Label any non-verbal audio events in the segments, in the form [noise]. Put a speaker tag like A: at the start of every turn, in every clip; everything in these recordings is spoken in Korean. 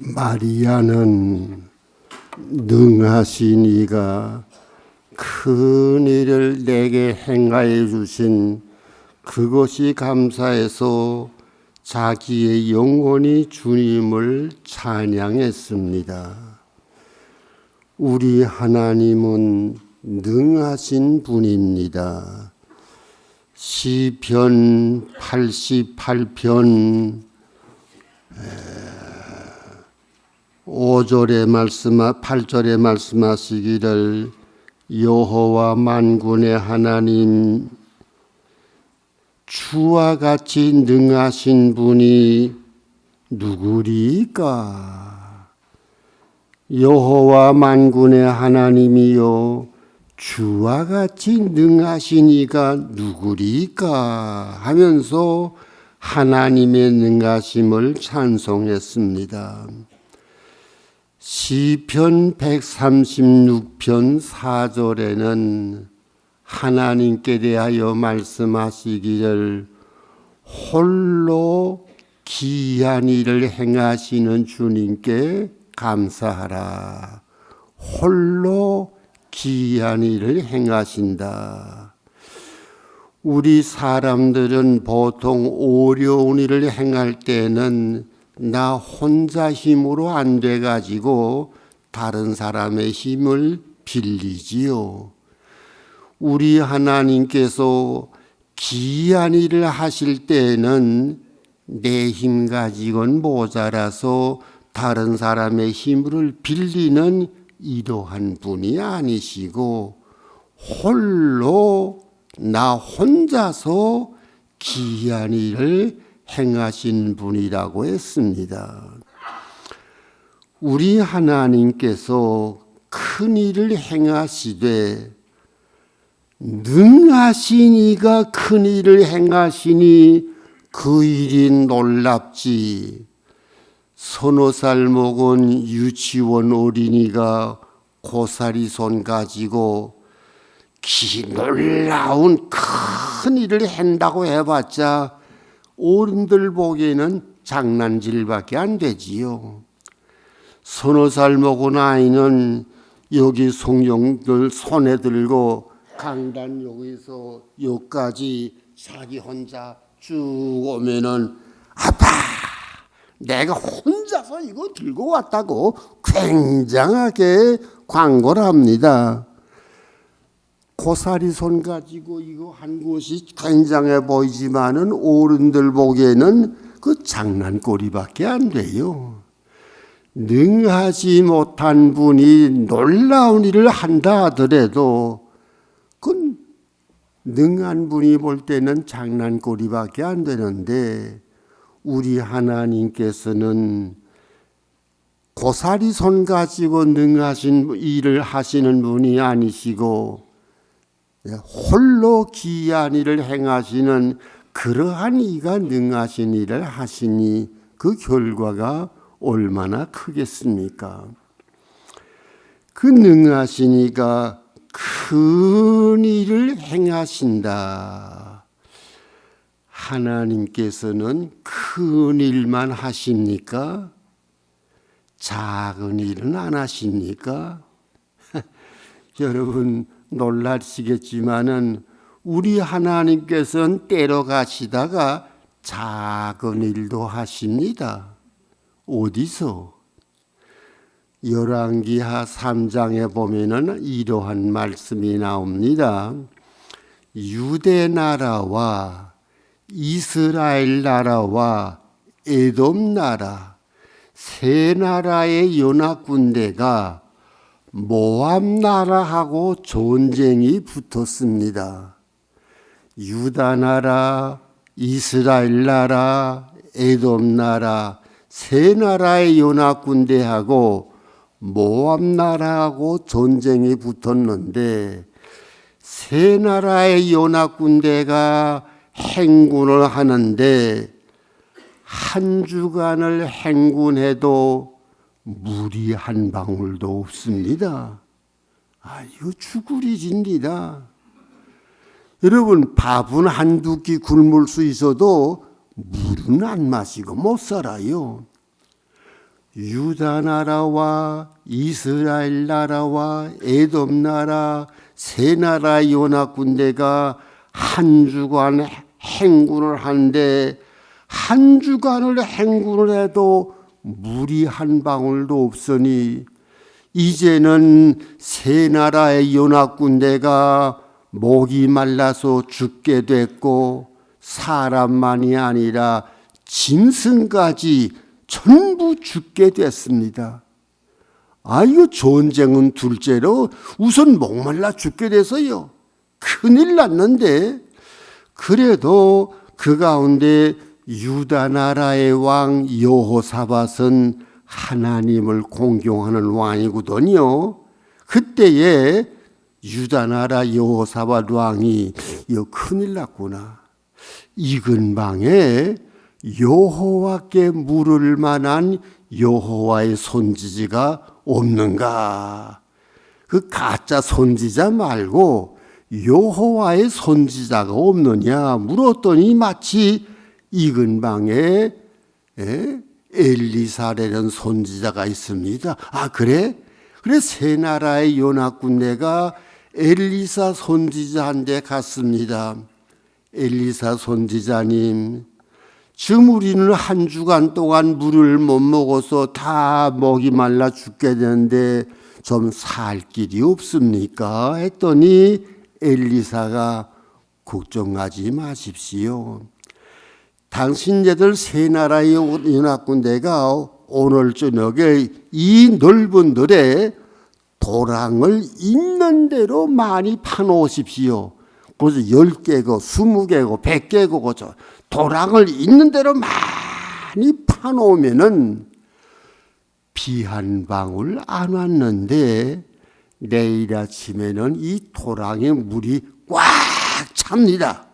A: 마리아는 능하신 이가 큰 일을 내게 행하여 주신 그것이 감사해서 자기의 영혼이 주님을 찬양했습니다. 우리 하나님은 능하신 분입니다. 시편 88편 5절에 말씀 8절에 말씀하시기를 여호와 만군의 하나님 주와 같이 능하신 분이 누구리까 여호와 만군의 하나님이요 주와 같이 능하신 이가 누구리까 하면서 하나님의 능하심을 찬송했습니다. 시편 136편 4절에는 하나님께 대하여 말씀하시기를 홀로 기한 일을 행하시는 주님께 감사하라. 홀로 기한 일을 행하신다. 우리 사람들은 보통 어려운 일을 행할 때는 나 혼자 힘으로 안 돼 가지고 다른 사람의 힘을 빌리지요. 우리 하나님께서 기한 일을 하실 때에는 내 힘 가지고는 모자라서 다른 사람의 힘을 빌리는 이러한 분이 아니시고 홀로 나 혼자서 기한 일을 행하신 분이라고 했습니다. 우리 하나님께서 큰 일을 행하시되 능하신 이가 큰 일을 행하시니 그 일이 놀랍지. 서너 살 먹은 유치원 어린이가 고사리 손 가지고 기 놀라운 큰 일을 한다고 해봤자 어른들 보기에는 장난질밖에 안 되지요. 서너 살 먹은 아이는 여기 송영들 손에 들고 강단 여기서 여기까지 자기 혼자 쭉 오면은 아빠 내가 혼자서 이거 들고 왔다고 굉장하게 광고를 합니다. 고사리 손 가지고 이거 한 곳이 굉장해 보이지만은 어른들 보기에는 그 장난거리밖에 안 돼요. 능하지 못한 분이 놀라운 일을 한다 하더라도 그 능한 분이 볼 때는 장난거리밖에 안 되는데 우리 하나님께서는 고사리 손 가지고 능하신 일을 하시는 분이 아니시고 홀로 기한 일을 행하시는 그러한 이가 능하신 일을 하시니 그 결과가 얼마나 크겠습니까? 그 능하신 이가 큰 일을 행하신다. 하나님께서는 큰 일만 하십니까? 작은 일은 안 하십니까? [laughs] 여러분 놀라시겠지만은 우리 하나님께서는 때로 가시다가 작은 일도 하십니다. 어디서? 열왕기하 3장에 보면은 이러한 말씀이 나옵니다. 유대 나라와 이스라엘 나라와 에돔 나라 세 나라의 연합 군대가 모압 나라하고 전쟁이 붙었습니다. 유다 나라, 이스라엘 나라, 에돔 나라 세 나라의 연합 군대하고 모압 나라하고 전쟁이 붙었는데 세 나라의 연합 군대가 행군을 하는데 한 주간을 행군해도 물이 한 방울도 없습니다. 아, 이거 죽으리집니다. 여러분, 밥은 한두 끼 굶을 수 있어도 물은 안 마시고 못 살아요. 유다 나라와 이스라엘 나라와 에돔 나라 세 나라 연합 군대가 한 주간 행군을 하는데 한 주간을 행군을 해도 물이 한 방울도 없으니 이제는 세 나라의 연합 군대가 목이 말라서 죽게 됐고 사람만이 아니라 짐승까지 전부 죽게 됐습니다. 아, 이거 전쟁은 둘째로 우선 목말라 죽게 돼서요. 큰일 났는데, 그래도 그 가운데 유다 나라의 왕 여호사밧은 하나님을 공경하는 왕이거든요. 그때에 유다 나라 여호사밧 왕이 이거 큰일 났구나. 이 근방에 여호와께 물을 만한 여호와의 손지지가 없는가? 그 가짜 손지자 말고 여호와의 손지자가 없느냐 물었더니 마치 이 근방에 에? 엘리사라는 손지자가 있습니다. 아 그래? 그래 세 나라의 연합 군대가 엘리사 손지자한테 갔습니다. 엘리사 손지자님, 지금 우리는 한 주간 동안 물을 못 먹어서 다 목이 말라 죽게 되는데 좀 살 길이 없습니까? 했더니 엘리사가 걱정하지 마십시오. 당신네들 세 나라의 연합군대가 오늘 저녁에 이 넓은 들에 도랑을 있는 대로 많이 파놓으십시오. 그래서 열 개고 스무 개고 백 개고 그죠. 도랑을 있는 대로 많이 파놓으면은 비 한 방울 안 왔는데 내일 아침에는 이 도랑에 물이 꽉 찹니다.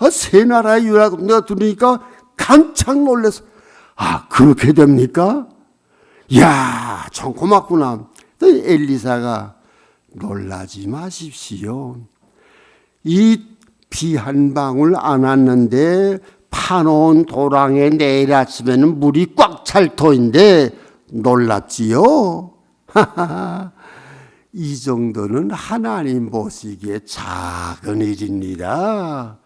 A: 아, 세 나라의 유학 내가 들으니까 깜짝 놀라서 아 그렇게 됩니까? 야, 참 고맙구나. 또 엘리사가 놀라지 마십시오. 이 비 한 방울 안 왔는데 파놓은 도랑에 내일 아침에는 물이 꽉 찰 터인데 놀랍지요? [laughs] 이 정도는 하나님 보시기에 작은 일입니다.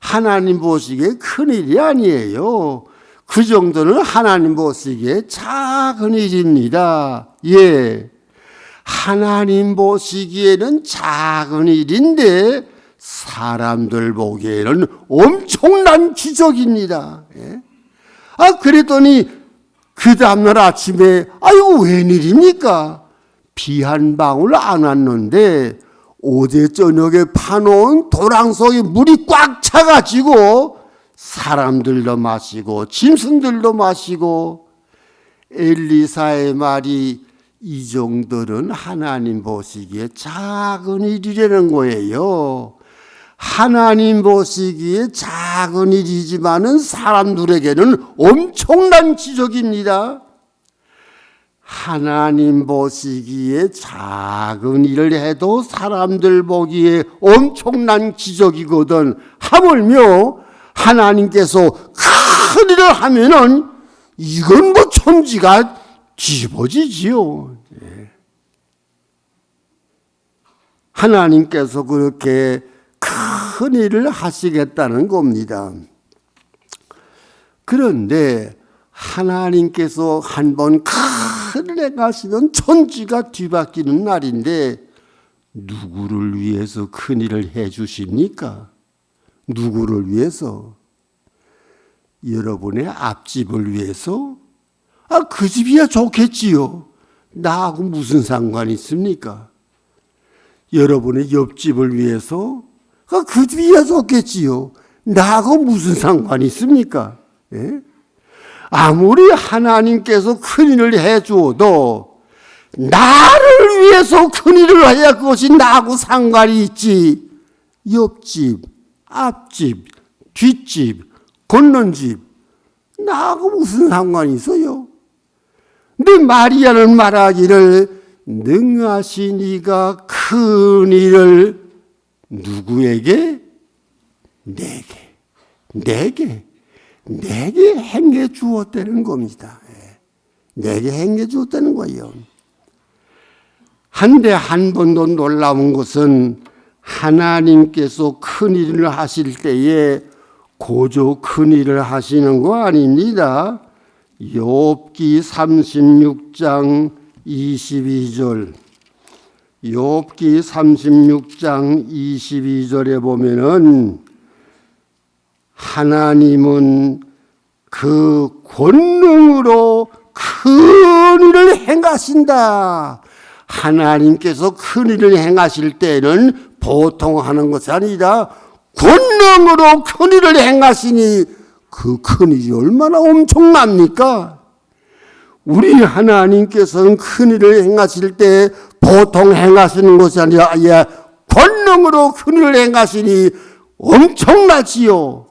A: 하나님 보시기에 큰 일이 아니에요. 그 정도는 하나님 보시기에 작은 일입니다. 예. 하나님 보시기에는 작은 일인데 사람들 보기에는 엄청난 기적입니다. 예. 아, 그랬더니 그 다음날 아침에 아이고 웬일입니까? 비 한 방울 안 왔는데 어제 저녁에 파놓은 도랑 속에 물이 꽉 차가지고 사람들도 마시고 짐승들도 마시고 엘리사의 말이 이 정도는 하나님 보시기에 작은 일이라는 거예요. 하나님 보시기에 작은 일이지만은 사람들에게는 엄청난 기적입니다. 하나님 보시기에 작은 일을 해도 사람들 보기에 엄청난 기적이거든. 하물며 하나님께서 큰 일을 하면은 이건 뭐 천지가 뒤집어지지요. 예. 하나님께서 그렇게 큰 일을 하시겠다는 겁니다. 그런데 하나님께서 한번 큰 일에 가시면 천지가 뒤바뀌는 날인데 누구를 위해서 큰 일을 해 주십니까? 누구를 위해서? 여러분의 앞집을 위해서? 아, 그 집이야 좋겠지요. 나하고 무슨 상관이 있습니까? 여러분의 옆집을 위해서? 아, 그 집이야 좋겠지요. 나하고 무슨 상관이 있습니까? 예? 아무리 하나님께서 큰 일을 해 주어도 나를 위해서 큰 일을 해야 그것이 나하고 상관이 있지. 옆집, 앞집, 뒷집, 건넌 집, 나하고 무슨 상관이 있어요? 근데 마리아는 말하기를 능하신 이가 큰 일을 누구에게? 내게, 내게, 내게 행해 주었다는 겁니다. 내게 행해 주었다는 거예요. 한데 한 번도 놀라운 것은 하나님께서 큰 일을 하실 때에 고조 큰 일을 하시는 거 아닙니다. 욥기 36장 22절 욥기 36장 22절에 보면은 하나님은 그 권능으로 큰 일을 행하신다. 하나님께서 큰 일을 행하실 때는 보통 하는 것이 아니라 권능으로 큰 일을 행하시니 그 큰 일이 얼마나 엄청납니까? 우리 하나님께서는 큰 일을 행하실 때 보통 행하시는 것이 아니라 예, 권능으로 큰 일을 행하시니 엄청나지요.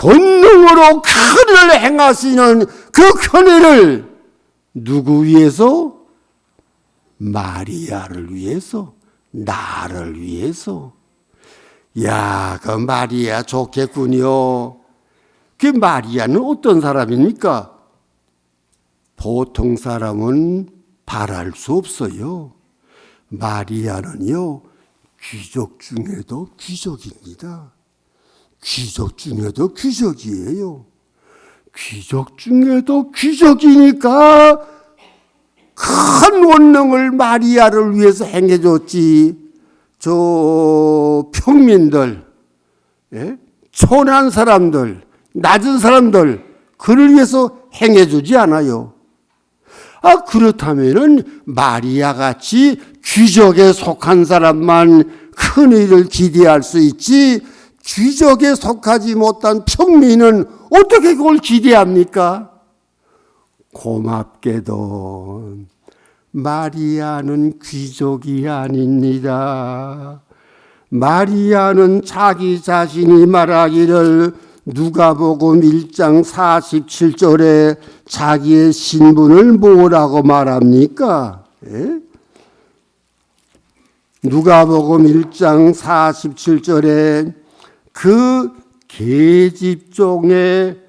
A: 권능으로 큰 일을 행하시는 그 큰 일을 누구 위해서? 마리아를 위해서, 나를 위해서. 야, 그 마리아 좋겠군요. 그 마리아는 어떤 사람입니까? 보통 사람은 바랄 수 없어요. 마리아는요, 귀족 중에도 귀족입니다. 귀족 중에도 귀족이에요. 귀족 중에도 귀족이니까 큰 원능을 마리아를 위해서 행해줬지. 저 평민들, 예? 초난 사람들, 낮은 사람들, 그를 위해서 행해주지 않아요. 아, 그렇다면은 마리아 같이 귀족에 속한 사람만 큰 일을 기대할 수 있지, 귀족에 속하지 못한 평민은 어떻게 그걸 기대합니까? 고맙게도 마리아는 귀족이 아닙니다. 마리아는 자기 자신이 말하기를 누가복음 1장 47절에 자기의 신분을 뭐라고 말합니까? 예? 누가복음 1장 47절에 그 계집종의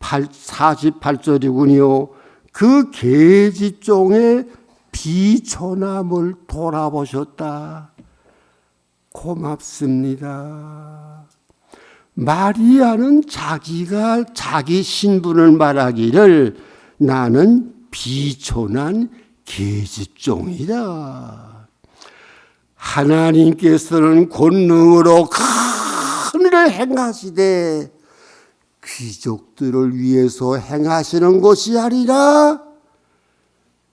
A: 48절이군요. 그 계집종의 비천함을 돌아보셨다. 고맙습니다. 마리아는 자기가 자기 신분을 말하기를 나는 비천한 계집종이다. 하나님께서는 권능으로 큰 일을 행하시되 귀족들을 위해서 행하시는 것이 아니라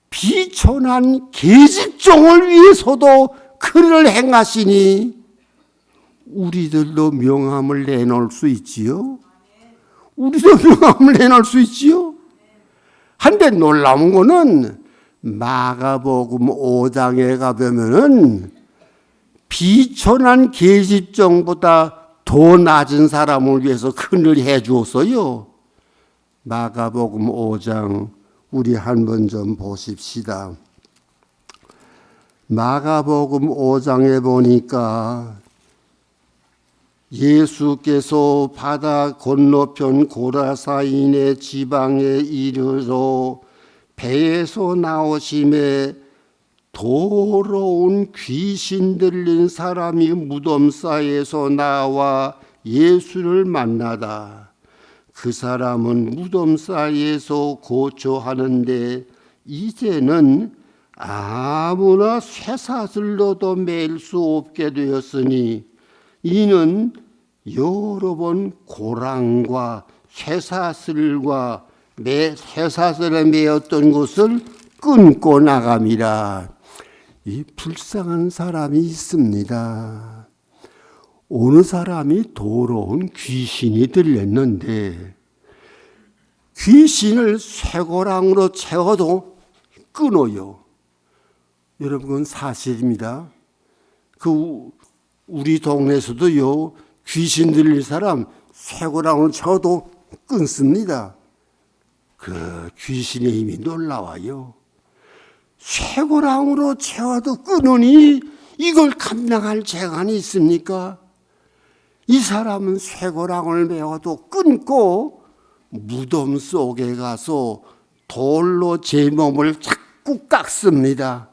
A: 비천한 계집종을 위해서도 큰 일을 행하시니 우리들도 명함을 내놓을 수 있지요. 우리도 명함을 내놓을 수 있지요. 한데 놀라운 거는 마가복음 5장에 가보면은 비천한 계집종보다 더 낮은 사람을 위해서 큰일 해 주었어요. 마가복음 5장 우리 한번 좀 보십시다. 마가복음 5장에 보니까 예수께서 바다 건너편 고라사인의 지방에 이르러 배에서 나오심에 더러운 귀신 들린 사람이 무덤 사이에서 나와 예수를 만나다. 그 사람은 무덤 사이에서 고초하는데 이제는 아무나 쇠사슬로도 맬 수 없게 되었으니 이는 여러 번 고랑과 쇠사슬과 매 쇠사슬에 매었던 것을 끊고 나감이라. 이 불쌍한 사람이 있습니다. 어느 사람이 더러운 귀신이 들렸는데 귀신을 쇠고랑으로 채워도 끊어요. 여러분 그건 사실입니다. 그 우리 동네에서도요 귀신 들릴 사람 쇠고랑으로 채워도 끊습니다. 그 귀신의 힘이 놀라워요. 쇠고랑으로 채워도 끊으니 이걸 감당할 재간이 있습니까? 이 사람은 쇠고랑을 메워도 끊고 무덤 속에 가서 돌로 제 몸을 자꾸 깎습니다.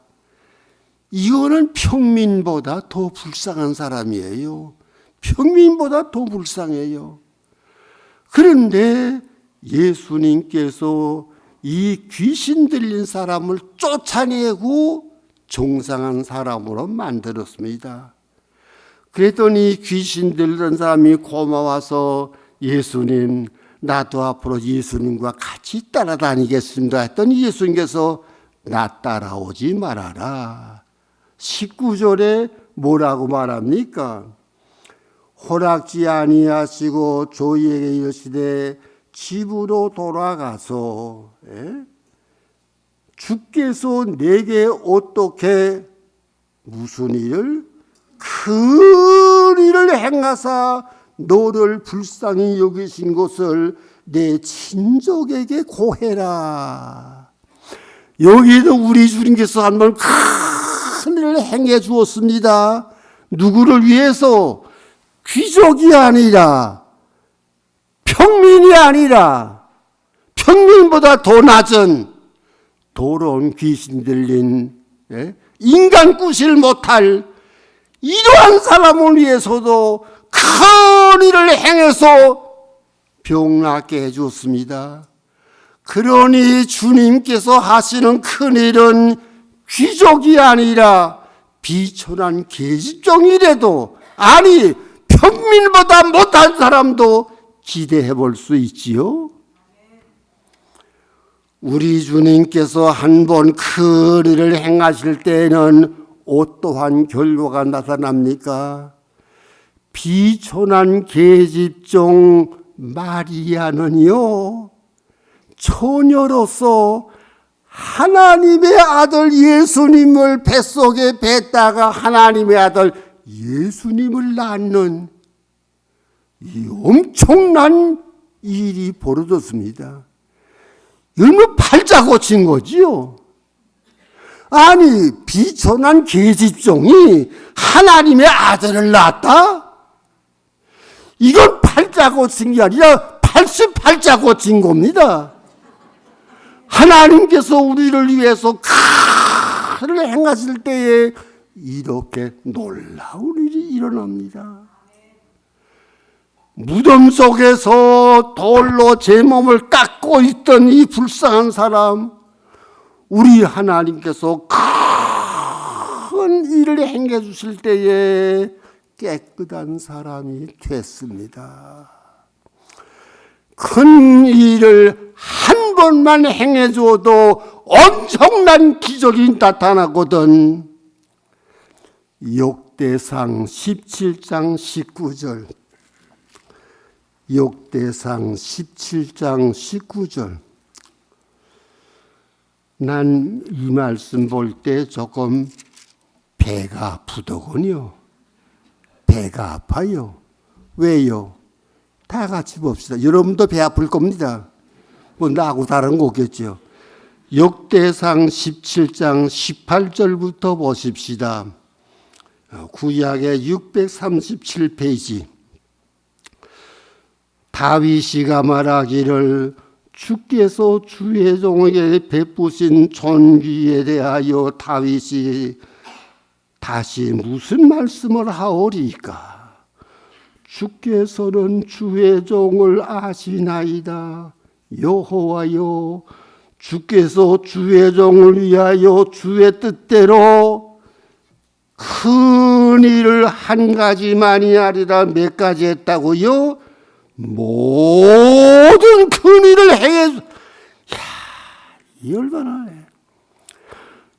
A: 이거는 평민보다 더 불쌍한 사람이에요. 평민보다 더 불쌍해요. 그런데 예수님께서 이 귀신 들린 사람을 쫓아내고 종상한 사람으로 만들었습니다. 그랬더니 귀신 들던 사람이 고마워서 예수님, 나도 앞으로 예수님과 같이 따라다니겠습니다. 했더니 예수님께서 나 따라오지 말아라. 19절에 뭐라고 말합니까? 허락지 아니하시고 조이에게 이르시되 집으로 돌아가서 예? 주께서 내게 어떻게 무슨 일을 큰 일을 행하사 너를 불쌍히 여기신 것을 내 친족에게 고해라. 여기도 우리 주님께서 한번 큰 일을 행해 주었습니다. 누구를 위해서 귀족이 아니라 평민이 아니라 평민보다 더 낮은 더러운 귀신 들린 예? 인간 꾸실 못할 이러한 사람을 위해서도 큰 일을 행해서 병낫게 해줬습니다. 그러니 주님께서 하시는 큰 일은 귀족이 아니라 비천한 계집종이라도 아니 평민보다 못한 사람도 기대해 볼 수 있지요. 우리 주님께서 한 번 큰 일을 행하실 때에는 어떠한 결과가 나타납니까? 비천한 계집종 마리아는요, 처녀로서 하나님의 아들 예수님을 뱃속에 뱉다가 하나님의 아들 예수님을 낳는 이 엄청난 일이 벌어졌습니다. 이건 팔자 고 친 거지요. 아니 비천한 계집종이 하나님의 아들을 낳았다? 이건 팔자 고친 게 아니라 88자 고친 겁니다. 하나님께서 우리를 위해서 큰을 행하실 때에 이렇게 놀라운 일이 일어납니다. 무덤 속에서 돌로 제 몸을 깎고 있던 이 불쌍한 사람, 우리 하나님께서 큰 일을 행해 주실 때에 깨끗한 사람이 됐습니다. 큰 일을 한 번만 행해 줘도 엄청난 기적이 나타나거든. 욕대상 17장 19절. 욕대상 17장 19절. 난 이 말씀 볼 때 조금 배가 아프더군요. 배가 아파요. 왜요? 다 같이 봅시다. 여러분도 배 아플 겁니다. 뭐 나하고 다른 거겠죠. 역대상 17장 18절부터 보십시다. 구약의 637페이지. 다윗이가 말하기를 주께서 주의 종에게 베푸신 존귀에 대하여 다윗이 다시 무슨 말씀을 하오리까? 주께서는 주의 종을 아시나이다. 여호와여, 주께서 주의 종을 위하여 주의 뜻대로 큰 일을 한 가지만이 아니라 몇 가지 했다고요? 모든 큰 일을 행해. 야, 이 얼마나 해.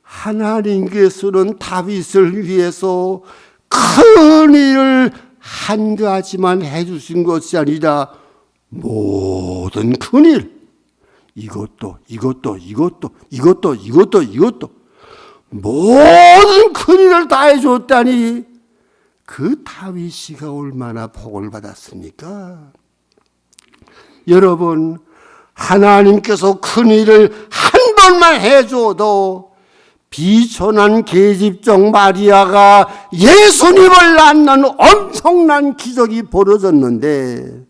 A: 하나님께서는 다윗을 위해서 큰 일을 한 가지만 해주신 것이 아니라 모든 큰 일, 이것도, 이것도, 이것도, 이것도, 이것도, 이것도, 모든 큰 일을 다 해줬다니, 그 다윗이가 얼마나 복을 받았습니까? 여러분, 하나님께서 큰 일을 한 번만 해줘도 비천한 계집종 마리아가 예수님을 낳는 엄청난 기적이 벌어졌는데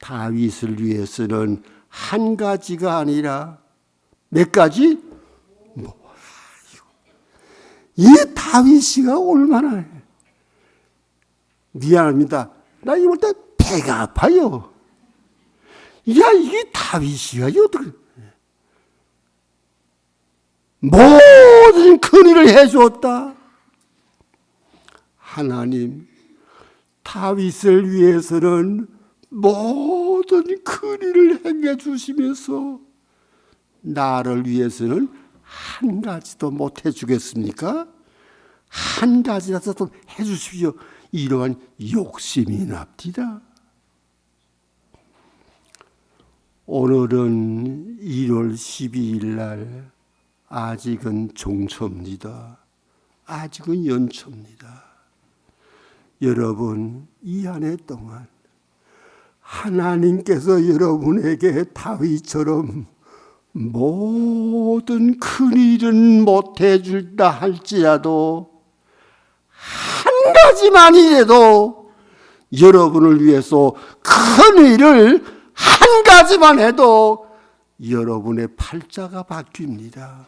A: 다윗을 위해서는 한 가지가 아니라 몇 가지? 이 다윗이가 얼마나 해. 미안합니다. 나 이럴 때 배가 아파요. 야, 이게 다윗이가 어떻게. 모든 큰 일을 해주었다. 하나님, 다윗을 위해서는 모든 큰 일을 행해 주시면서 나를 위해서는 한 가지도 못 해주겠습니까? 한 가지라도 좀 해주십시오. 이러한 욕심이 납니다. 오늘은 1월 12일 날 아직은 종초입니다. 아직은 연초입니다. 여러분 이 한 해 동안 하나님께서 여러분에게 다윗처럼 모든 큰 일은 못 해줄다 할지라도 한 가지만이라도 여러분을 위해서 큰 일을 한 가지만 해도 여러분의 팔자가 바뀝니다.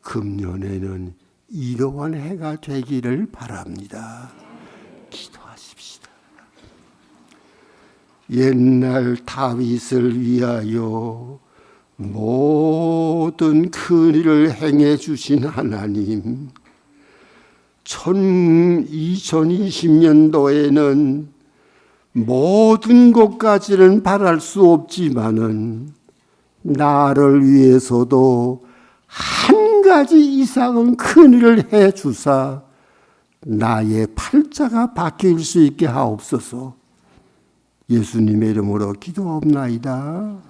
A: 금년에는 이러한 해가 되기를 바랍니다. 기도하십시다. 옛날 다윗을 위하여 모든 큰 일을 행해 주신 하나님, 2020년도에는 모든 것까지는 바랄 수 없지만은 나를 위해서도 한 가지 이상은 큰 일을 해 주사 나의 팔자가 바뀔 수 있게 하옵소서. 예수님의 이름으로 기도옵나이다.